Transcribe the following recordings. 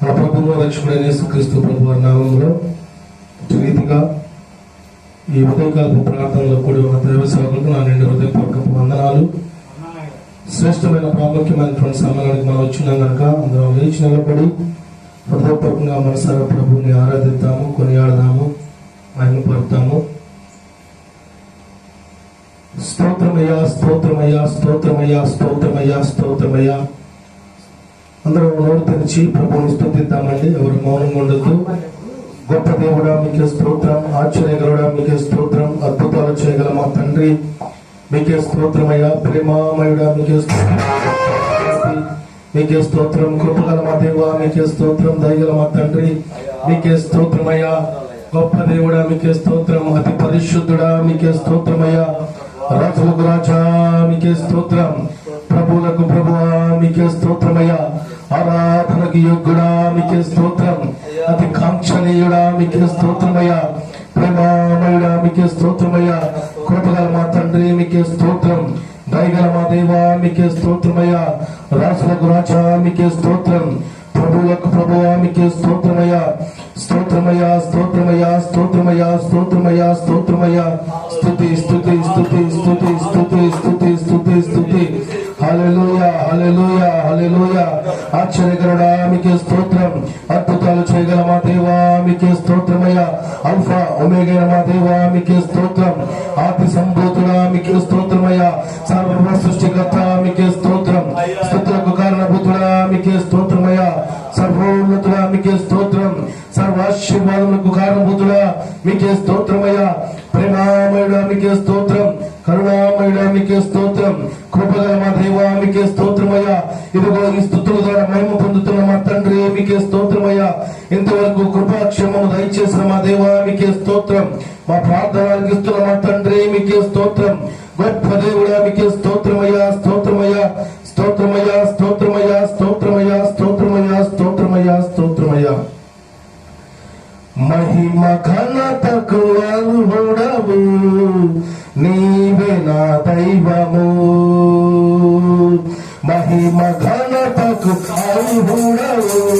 మన ప్రభుత్వ రక్షకుడైన యేసుక్రీస్తు ప్రభు నామంలో రీతిగా ఈ ఉదయకాలపు ప్రార్థనలో కూడి ఉన్న దైవ సేవకులకు నా నిండు హృదయపూర్వక వందనాలు. శ్రేష్టమైన ప్రాముఖ్యమైనటువంటి సమయానికి మనం వచ్చినాం కనుక అందులో లేచి నిలబడి హృదయపూర్వకంగా మనసారా ప్రభువుని ఆరాధిద్దాము కొనియాడదాము ఆయన పడతాము స్తోత్రమయ్యా స్తోత్రమయ్యా స్తోత్రమయ్యా స్తోత్రమయ్యా స్తోత్రమయ్యా. అందరూ నోరు తెరిచి ప్రభువుని స్థుతిద్దామండి. ఎవరు మౌనం ఉండదు గొప్ప దేవుడా మీకే స్తోత్రం. ఆశ్చర్యగలుడా మీకే స్తోత్రం. అద్భుతాలు చేయగల మా తండ్రి మీకే స్తోత్రమయ్యా. ప్రేమామయుడా మీకే స్తోత్రం. మీకే స్తోత్రం. కృపగల మా దేవ మీకే స్తోత్రం. దయగల మా తండ్రి మీకే స్తోత్రమయ్యా. గొప్ప దేవుడా మీకే స్తోత్రం. అతి పరిశుద్ధుడా మీకే స్తోత్రమయ్యా. రాజులకు రాజా మీకే స్తోత్రం. ప్రభువులకు ప్రభువా మీకే స్తోత్రమయ్యా. ఆరాధనకి యోగ్యుడా మీకే స్తోత్రం. అతి కాంక్షణీయుడా మీకే స్తోత్రమయ్యా. ప్రేమామయుడా మీకే స్తోత్రమయ్యా. కృపగల మా తండ్రి మీకే స్తోత్రం. దయగల మా దేవా మీకే స్తోత్రమయ్యా. రాసులకు రాజా మీకే స్తోత్రం. ప్రభువులకు ప్రభువా మీకే స్తోత్రమయ్యా. స్తోత్రమయ్యా స్తోత్రమయ్యా స్తోత్రమయ్యా స్తోత్రమయ్యా స్తోత్రమయ్యా. స్థుతి స్థుతి స్థుతి స్థుతి స్థుతి స్థుతి స్థుతి స్థుతి హల్లెలూయా హల్లెలూయా హల్లెలూయా. ఆశ్చర్యకరుడా మీకే స్తోత్రం. అద్భుతాలు చేయగల మా దేవా మీకే స్తోత్రమయ్యా. అల్ఫా ఒమేగైన మా దేవా మీకే స్తోత్రం. ఆది సంభూతుడా కరుణామయుడా మీకే స్తోత్రం. కృపగల మా దేవ మీకే స్తోత్రమయ్యా. ఇదిగో ఈ స్థుతుల ద్వారా మహిమ పొందుతున్న మా తండ్రి మీకే స్తోత్రమయ్యా. ఇంతవరకు కృపాక్షేమము దయచేసిన మా దేవ మీకే స్తోత్రం. మా ప్రార్థనలకు ఇస్తున్న మా తండ్రి మీకే స్తోత్రం. గొప్ప దేవుడా మీకే స్తోత్రమయ్యా. మహిమ ఘనతకు అర్హుడవు.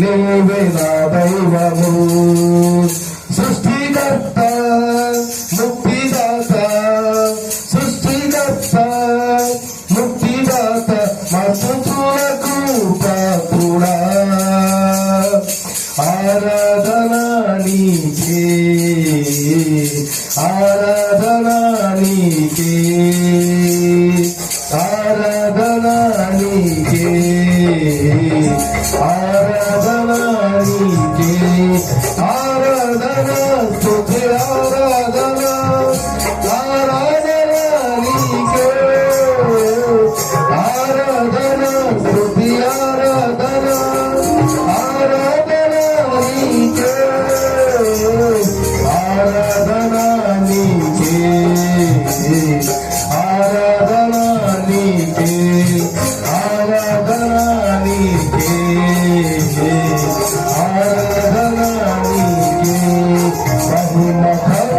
నీవే నా దైవము. సృష్టికర్త ముక్తిదాత. సృష్టికర్త ముక్తిదాత మతులకు పాత్రుడా. ఆరా आराधनाचे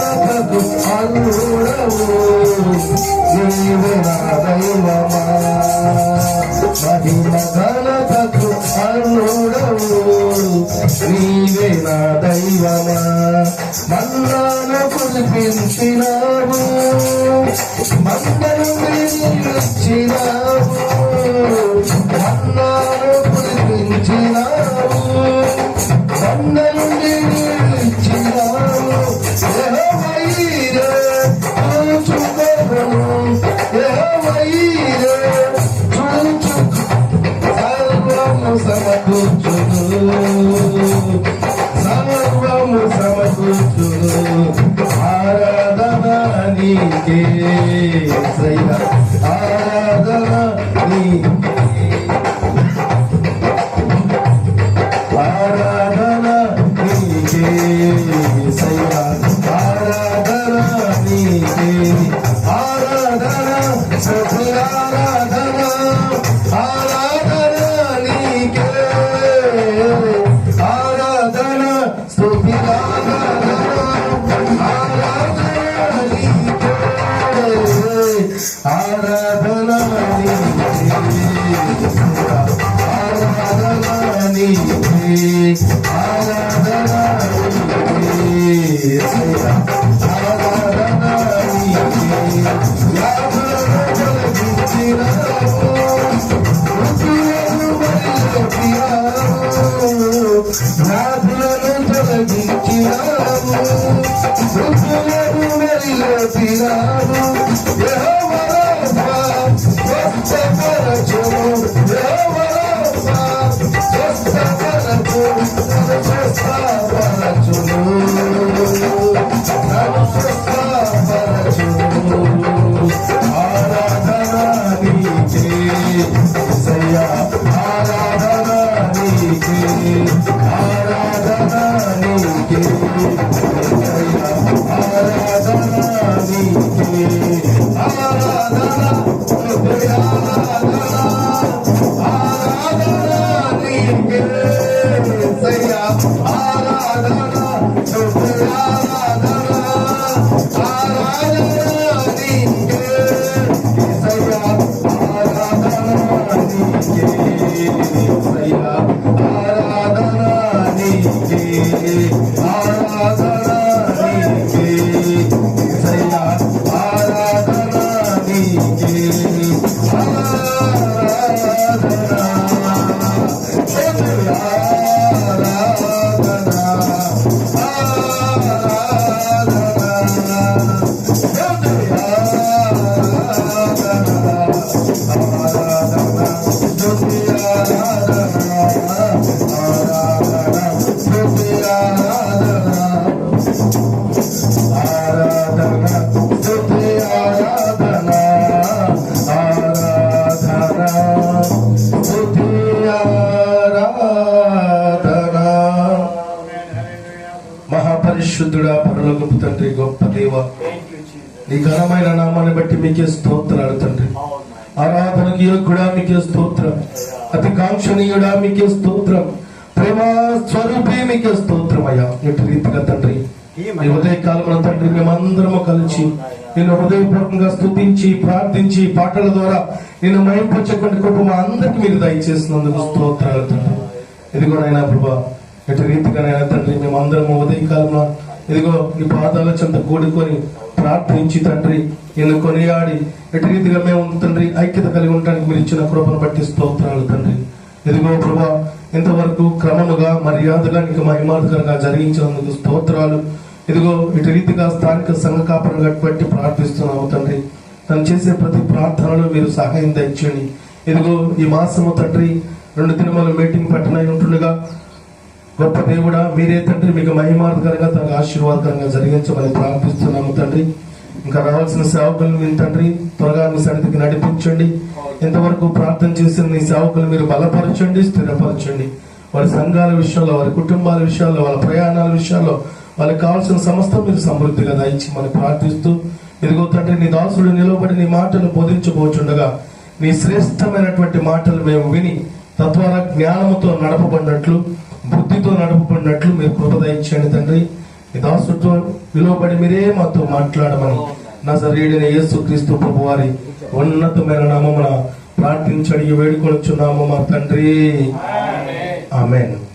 ఘనతకు అల్లుడవు. నీవే నా దైవమా మహిమ ఘనతకు అల్లుడవు నీవే నా దైవమా మన్నాన కురిపించినావు. మందరు నీకే శ్రయ ఆరాధన నీకే love. ఆరాధనా నీకే ఆరాధనా మహాపరిశుద్ధుడా పరలోకపు తండ్రి గొప్ప దేవ. నీ ఘనమైన నామాన్ని బట్టి మీకే స్తోత్రాలు తండ్రి. ఆరాధనకి యోగ్యుడా మీకే స్తోత్రం. అతి కాంక్షణీయుడా మీకే స్తోత్రం. ప్రేమ స్వరూపే మీకే స్తోత్రం అయ్యా. ఎటు రీతిగా తండ్రి ఈ ఉదయ కాలంలో తండ్రి మేమందరము కలిసి నిన్ను హృదయపూర్వకంగా స్తుతించి ప్రార్థించి పాటల ద్వారా నిన్ను మైంపొచ్చకుండా కృప మా అందరికి మీరు దయచేసినందుకు స్తోత్రాలు తండ్రి. ఇదిగో నాయన ప్రభా ఎటు రీతిగా నాయన తండ్రి మేమందరము ఉదయ కాలంలో ఇదిగో ఈ పాదాల చెంత కూడుకొని ప్రార్థించి తండ్రి నిన్ను కొనియాడి ఎటు రీతిగా మేము తండ్రి ఐక్యత కలిగి ఉండడానికి మీరు ఇచ్చిన కృపను బట్టి స్తోత్రాలు తండ్రి. ఇదిగో ప్రభా ఇంతవరకు క్రమముగా మర్యాదగా నీకు మహిమార్థకరంగా జరిగించినందుకు స్తోత్రాలు. ఇదిగో ఇటు రీతిగా స్థానిక సంఘ కాపరంగా కట్టుబట్టి ప్రార్థిస్తున్నాము తండ్రి. తను చేసే ప్రతి ప్రార్థనలో మీరు సహాయం దయచేయండి. ఇదిగో ఈ మాసము తండ్రి రెండు దినముల మీటింగ్ పట్టణై ఉంటుండగా గొప్ప దేవుడా మీరే తండ్రి మీకు మహిమార్థకరంగా తనకు ఆశీర్వాదకరంగా జరిగించమని ప్రార్థిస్తున్నాము తండ్రి. ఇంకా రావాల్సిన సేవకులను మీ తండ్రి త్వరగా మీ సన్నిధికి నడిపించండి. ఇంతవరకు ప్రార్థన చేసిన మీ సేవకులు మీరు బలపరచండి స్థిరపరచండి. వారి సంఘాల విషయంలో వారి కుటుంబాల విషయాల్లో వాళ్ళ ప్రయాణాల విషయాల్లో వాళ్ళకి కావాల్సిన సమస్తం మీరు సమృద్ధిగా దయచి మనం ప్రార్థిస్తూ ఇదిగో తండ్రి నీ దాసుడు నిలబడి నీ మాటలు బోధించబోచుండగా నీ శ్రేష్టమైనటువంటి మాటలు మేము విని తద్వారా జ్ఞానముతో నడపబడినట్లు బుద్ధితో నడపబడినట్లు మీరు కృపదయించండి తండ్రి. నీ దాసుడితో విలువబడి మీరే మాతో మాట్లాడమని నా శరీడిన యేసు క్రీస్తు ప్రభు వారి ఉన్నతమైన నామమున ప్రార్థించడి వేడుకొనుచున్నాము మా తండ్రి. ఆమెను.